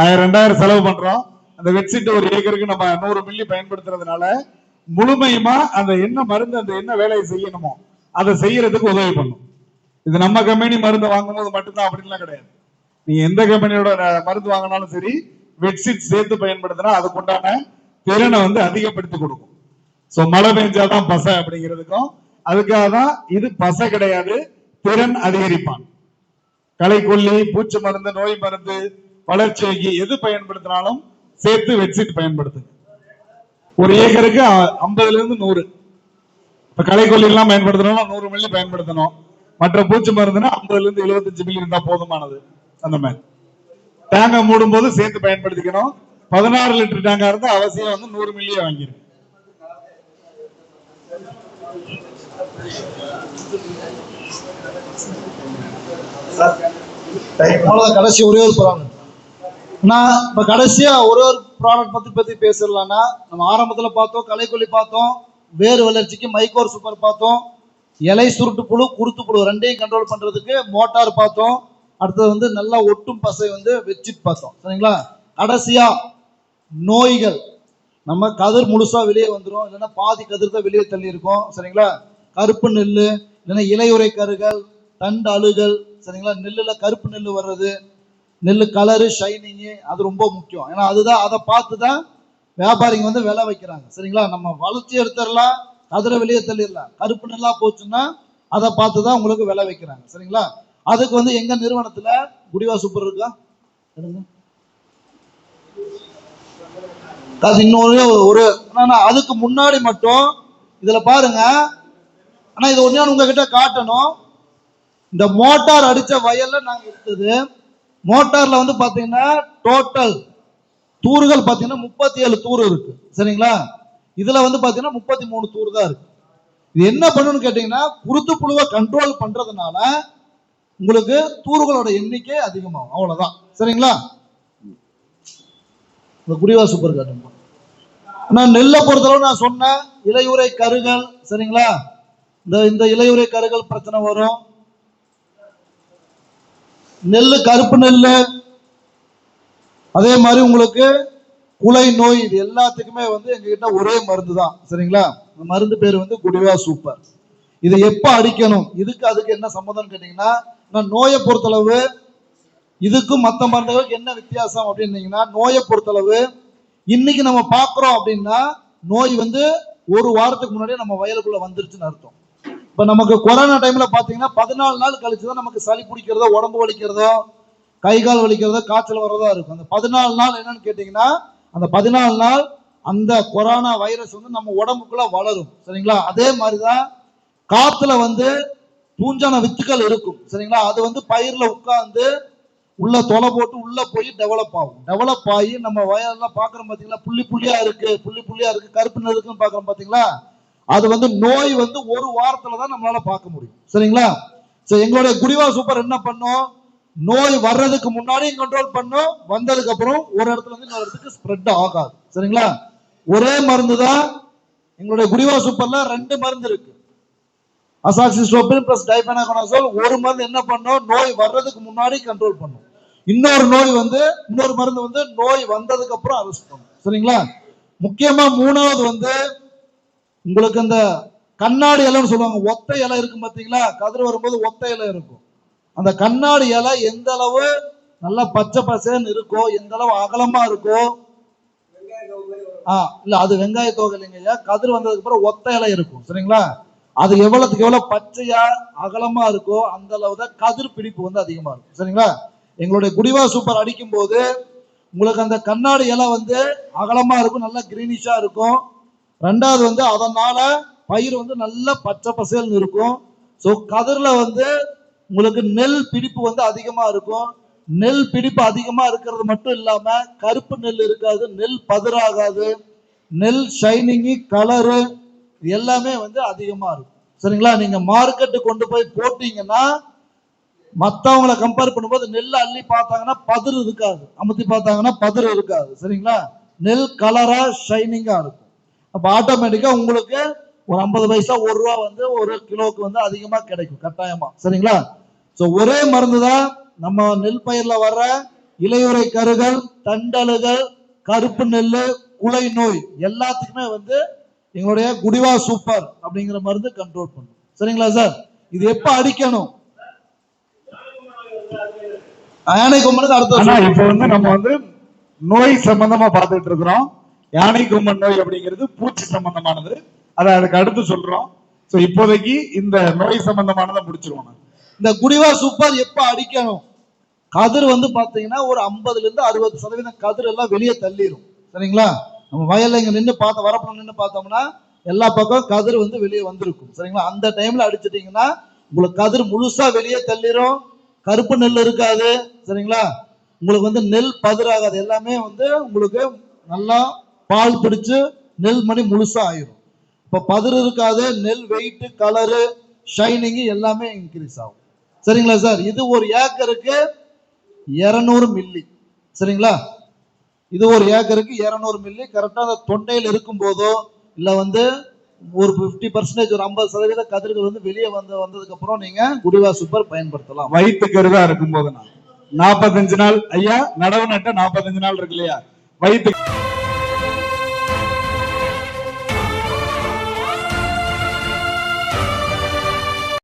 ஆயிரம் ரெண்டாயிரம் செலவு பண்றோம். அந்த வெட்ஷீட் ஒரு ஏக்கருக்கு நம்ம நூறு மில்லி பயன்படுத்துறதுனால முழுமையுமா அந்த என்ன மருந்து அந்த என்ன வேலையை செய்யணுமோ அதை செய்யறதுக்கு உதவி பண்ணும். இது நம்ம கம்பெனி மருந்து வாங்கும்போது மட்டும்தான் அப்படின்லாம் கிடையாது. நீ எந்த கம்பெனியோட மருந்து வாங்கினாலும் சரி வெட்ஷீட் சேர்த்து பயன்படுத்தினா அதுக்குண்டான திறனை வந்து அதிகப்படுத்தி கொடுக்கும். சோ மழை பெஞ்சாதான் பசை அப்படிங்கிறதுக்கும் அதுக்காக தான் இது பசை கிடையாது திறன் அதிகரிப்பான். களைக்கொல்லி பூச்சி மருந்து நோய் மருந்து வளர்ச்சிக்கு எது பயன்படுத்தினாலும் சேர்த்து வெட்சீட் பயன்படுத்துங்க. ஒரு ஏக்கருக்கு ஐம்பதுல இருந்து நூறு. இப்ப களைக்கொல்லி எல்லாம் பயன்படுத்தணும்னா நூறு மில்லி பயன்படுத்தணும். மற்ற பூச்சி மருந்துனா ஐம்பதுல இருந்து எழுபத்தஞ்சு மில்லி இருந்தா போதுமானது அந்த மாதிரி. டேங்கை மூடும் போது சேர்த்து பயன்படுத்திக்கணும். பதினாறு லிட்டர் டேங்கா இருந்தா அவசியம் வந்து நூறு மில்லியே வாங்கிருங்க. கடைசி ஒரே ஒரு நான் இப்ப கடைசியா ஒரு ஒரு ப்ராடக்ட் பத்தி பத்தி பேசிடலாம்னா நம்ம ஆரம்பத்துல பார்த்தோம் கலைக்கொல்லி பார்த்தோம் வேர் வளர்ச்சிக்கு மைக்கோர் சூப்பர் பார்த்தோம் இலை சுருட்டு புழு குருத்து புழு ரெண்டையும் கண்ட்ரோல் பண்றதுக்கு மோட்டார் பார்த்தோம். அடுத்தது வந்து நல்லா ஒட்டும் பசை வந்து வச்சு பார்த்தோம். சரிங்களா? கடைசியா நோய்கள். நம்ம கதிர் முழுசா வெளியே வந்துடும் இல்லைன்னா பாதி கதிர் தான் வெளியே தள்ளி இருக்கும் சரிங்களா? கருப்பு நெல் இல்லைன்னா இலையுறை கருகள் தண்டு அழுகல். சரிங்களா? நெல்லில் கருப்பு நெல் வர்றது. நெல் கலரு ஷைனிங்கு அது ரொம்ப முக்கியம். ஏன்னா அதுதான் அதை பார்த்து தான் வியாபாரிங்க வந்து விலை வைக்கிறாங்க. சரிங்களா? நம்ம வளர்ச்சி எடுத்துடலாம் கதிரை வெளியே தள்ளிடலாம். கருப்பு நல்லா போச்சுன்னா அதை பார்த்து தான் உங்களுக்கு விலை வைக்கிறாங்க. சரிங்களா? அதுக்கு வந்து எங்கள் நிறுவனத்தில் குடிவா சூப்பர் இருக்கா? அது இன்னொரு ஒரு ஆனா அதுக்கு முன்னாடி மட்டும் இதில் பாருங்க. ஆனால் இது ஒன்றே உங்ககிட்ட காட்டணும். இந்த மோட்டார் அடித்த வயலில் நாங்கள் இருக்குது மோட்டார்ல வந்து பாத்தீங்கன்னா டோட்டல் தூறுகள் பாத்தீங்கன்னா முப்பத்தி ஏழு தூர் இருக்கு. சரிங்களா? இதுல வந்து பாத்தீங்கன்னா முப்பத்தி மூணு தூர் தான் இருக்கு. இது என்ன பண்ணணும்னு கேட்டீங்கன்னா குருத்து புழுவை கண்ட்ரோல் பண்றதுனால உங்களுக்கு தூறுகளோட எண்ணிக்கை அதிகமாகும். அவ்வளவுதான். சரிங்களா? இந்த குடிவா சூப்பர் காட்டுங்க நான் நெல்லை பொறுத்தளவு நான் சொன்னேன். இலையுறை கருகள் சரிங்களா? இந்த இந்த இலையுறை கருகள் பிரச்சனை வரும். நெல் கருப்பு நெல் அதே மாதிரி உங்களுக்கு குலை நோய் இது எல்லாத்துக்குமே வந்து எங்ககிட்ட ஒரே மருந்து தான் சரிங்களா மருந்து பேர் வந்து குடிவா சூப்பர். இதை எப்போ அடிக்கணும்? இதுக்கு அதுக்கு என்ன சம்மந்தம்னு கேட்டீங்கன்னா நான் நோயை பொறுத்தளவு இதுக்கும் மற்ற மருந்துகளுக்கு என்ன வித்தியாசம் அப்படின்னீங்கன்னா நோயை பொறுத்தளவு இன்னைக்கு நம்ம பார்க்குறோம் அப்படின்னா நோய் வந்து ஒரு வாரத்துக்கு முன்னாடியே நம்ம வயலுக்குள்ளே வந்துருச்சுன்னு அர்த்தம். இப்போ நமக்கு கொரோனா டைம்ல பார்த்தீங்கன்னா பதினாலு நாள் கழிச்சு தான் நமக்கு சளி பிடிக்கிறதோ உடம்பு வலிக்கிறதோ கை கால் வலிக்கிறதோ காய்ச்சல் வர்றதா இருக்கும். அந்த பதினாலு நாள் என்னன்னு கேட்டிங்கன்னா அந்த பதினாலு நாள் அந்த கொரோனா வைரஸ் வந்து நம்ம உடம்புக்குள்ள வளரும். சரிங்களா? அதே மாதிரி தான் காற்றுல வந்து பூஞ்சான வித்துக்கள் இருக்கும். சரிங்களா? அது வந்து பயிரில் உட்காந்து உள்ள தொலை போட்டு உள்ள போய் டெவலப் ஆகும். டெவலப் ஆகி நம்ம வயல்லாம் பார்க்குறோம் பார்த்தீங்களா புள்ளி புள்ளியா இருக்கு புள்ளி புள்ளியா இருக்கு கருப்பு நெருக்குன்னு பார்க்குறோம் பார்த்தீங்களா அது வந்து நோய் வந்து ஒரு வாரத்துல தான் நம்மளால பார்க்க முடியும். சரிங்களா? சோ எங்களுடைய குடிவா சூப்பர் என்ன பண்ணும்? நோய் வர்றதுக்கு முன்னாடியும் கண்ட்ரோல் பண்ணும். வந்ததுக்கு அப்புறம் ஒரு இடத்துல இருந்து இன்னொரு இடத்துக்கு ஸ்ப்ரெட் ஆகாது. சரிங்களா? ஒரே மருந்து தான் எங்களுடைய குடிவா சூப்பர்ல ரெண்டு மருந்து இருக்கு. அசாக்சிஸ்டோபின் பிளஸ் டைபனாகோனாசோல் ஒரு மருந்து என்ன பண்ணும்? நோய் வர்றதுக்கு முன்னாடி கண்ட்ரோல் பண்ணும். இன்னொரு நோய் வந்து இன்னொரு மருந்து வந்து நோய் வந்ததுக்கு அப்புறம் அரெஸ்ட் பண்ணும். சரிங்களா? முக்கியமா மூணாவது வந்து உங்களுக்கு அந்த கண்ணாடி இலைன்னு சொல்லுவாங்க. ஒத்தை இலை இருக்கும் பார்த்தீங்களா கதிர் வரும்போது ஒத்த இலை இருக்கும். அந்த கண்ணாடி இலை எந்த அளவு நல்லா பச்சை பசேன்னு இருக்கோ எந்த அளவு அகலமா இருக்கோ ஆ இல்ல அது வெங்காய தோகை இல்லைங்கய்யா கதிர் வந்ததுக்கு அப்புறம் ஒத்த இலை இருக்கும். சரிங்களா? அது எவ்வளவுக்கு எவ்வளவு பச்சையா அகலமா இருக்கோ அந்த அளவு தான் கதிர் பிடிப்பு வந்து அதிகமா இருக்கும். சரிங்களா? எங்களுடைய குடிவா சூப்பர் அடிக்கும் போது உங்களுக்கு அந்த கண்ணாடி இலை வந்து அகலமா இருக்கும் நல்லா கிரீனிஷா இருக்கும். ரெண்டாவது வந்து அதனால பயிர் வந்து நல்ல பச்சை பசேல்னு இருக்கும். ஸோ கதிரில் வந்து உங்களுக்கு நெல் பிடிப்பு வந்து அதிகமாக இருக்கும். நெல் பிடிப்பு அதிகமாக இருக்கிறது மட்டும் இல்லாமல் கருப்பு நெல் இருக்காது நெல் பதிராகாது நெல் ஷைனிங்கு கலரு எல்லாமே வந்து அதிகமாக இருக்கும். சரிங்களா? நீங்கள் மார்க்கெட்டு கொண்டு போய் போட்டீங்கன்னா மற்றவங்களை கம்பேர் பண்ணும்போது நெல் அள்ளி பார்த்தாங்கன்னா பதிர் இருக்காது. அமுத்தி பார்த்தாங்கன்னா பதிர் இருக்காது. சரிங்களா? நெல் கலராக ஷைனிங்காக இருக்கும். அப்ப ஆட்டோமேட்டிக்கா உங்களுக்கு ஒரு ஐம்பது பைசா ஒரு ரூபா வந்து ஒரு கிலோவுக்கு வந்து அதிகமா கிடைக்கும் கட்டாயமா. சரிங்களா? சோ ஒரே மருந்து தான் நம்ம நெல் பயிர்ல வர்ற இலையுறை கருகள் தண்டலுகள் கருப்பு நெல்லு குலை நோய் எல்லாத்துக்குமே வந்து எங்களுடைய குடிவா சூப்பர் அப்படிங்கிற மருந்து கண்ட்ரோல் பண்ணும். சரிங்களா சார் இது எப்ப அடிக்கணும்? யானை கொம்பனுக்கு அடுத்த. இப்ப வந்து நம்ம வந்து நோய் சம்பந்தமா பார்த்துட்டு இருக்கிறோம். யானை கும்பன் நோய் அப்படிங்கிறது பூச்சி சம்பந்தமானது. அதை அதுக்கு அடுத்து சொல்றோம். ஸோ இப்போதைக்கு இந்த நோய் சம்பந்தமானதை முடிச்சிருவோம் இந்த குடிவா சூப்பர் எப்போ அடிக்கணும்? கதிர் வந்து பார்த்தீங்கன்னா ஒரு ஐம்பதுலேருந்து அறுபது சதவீதம் கதிர் எல்லாம் வெளியே தள்ளிரும். சரிங்களா? நம்ம வயல்ல இங்கே நின்று பார்த்த வரப்புல நின்று பார்த்தோம்னா எல்லா பக்கம் கதிர் வந்து வெளியே வந்திருக்கும். சரிங்களா? அந்த டைமில் அடிச்சிட்டிங்கன்னா உங்களுக்கு கதிர் முழுசாக வெளியே தள்ளிரும். கருப்பு நெல் இருக்காது. சரிங்களா? உங்களுக்கு வந்து நெல் பதிராகாது எல்லாமே வந்து உங்களுக்கு நல்லா பால் பிடிச்சு நெல் மணி முழுசா ஆயிரும். இப்ப பதிர் இருக்காது நெல் வெயிட் கலரு ஷைனிங் எல்லாமே இன்க்ரீஸ் ஆகும். சரிங்களா சார்? இது ஒரு ஏக்கருக்கு இருநூறு மில்லி சரிங்களா? இது ஒரு ஏக்கருக்கு இருநூறு மில்லி கரெக்டாக அந்த தொண்டையில் இருக்கும் போதோ இல்லை வந்து ஒரு ஃபிஃப்டி பர்சன்டேஜ் ஒரு ஐம்பது சதவீத கதிர்கள் வந்து வெளியே வந்து வந்ததுக்கு அப்புறம் நீங்க குடிவா சூப்பர் பயன்படுத்தலாம். வயிற்று கருதா இருக்கும் போது நான். நாற்பத்தஞ்சு நாள். ஐயா நடவு நட்ட நாற்பத்தஞ்சு நாள் இருக்கு இல்லையா? வயிற்று